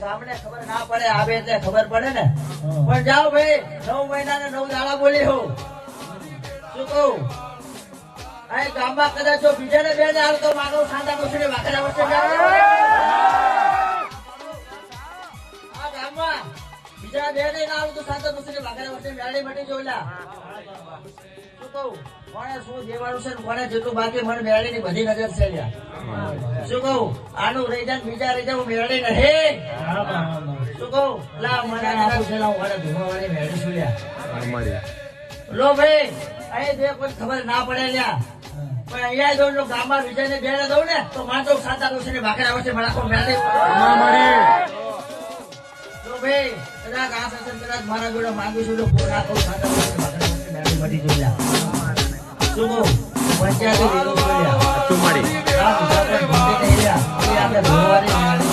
ગામને ખબર ના પડે આવે એટલે ખબર પડે ને. પણ જાઓ ભાઈ નવ મહિના ને નવ દાડા બોલી હું. શું કહું? અહીં ગામમાં કદાચ જો બીજાને બે ને તો માનવ સાંધા ઘૂસીને વાકડા વચ્ચે આ ગામમાં બીજા બે ને ના તો ઘૂસીને વાકડા વચ્ચે મેળી મટી જોયેલા શું કહું? કોને શું દેવાનું છે ને કોને જેટલું બાકી મને મેળી ની બધી નજર છે શું કહું? આનું રહી જાય બીજા રહી જાય હું મેળી નહીં શું કહું? લા મને આપું છે લા હું વાળા મેળી છું લ્યા. લો ભાઈ અહીં જે કોઈ ખબર ના પડે લ્યા. પણ અહીંયા જો જો ગામમાં વિજયને બેને દઉં ને તો માનતો સાતા રોશે ને ભાખરા આવશે મળાકો મેળે લો ભાઈ કદાચ આ કદાચ મારા જોડે માંગુ છું તો સાતા ને ભાખરા મેળી મટી જોઈ શું કહું? પંચાયતી આપણે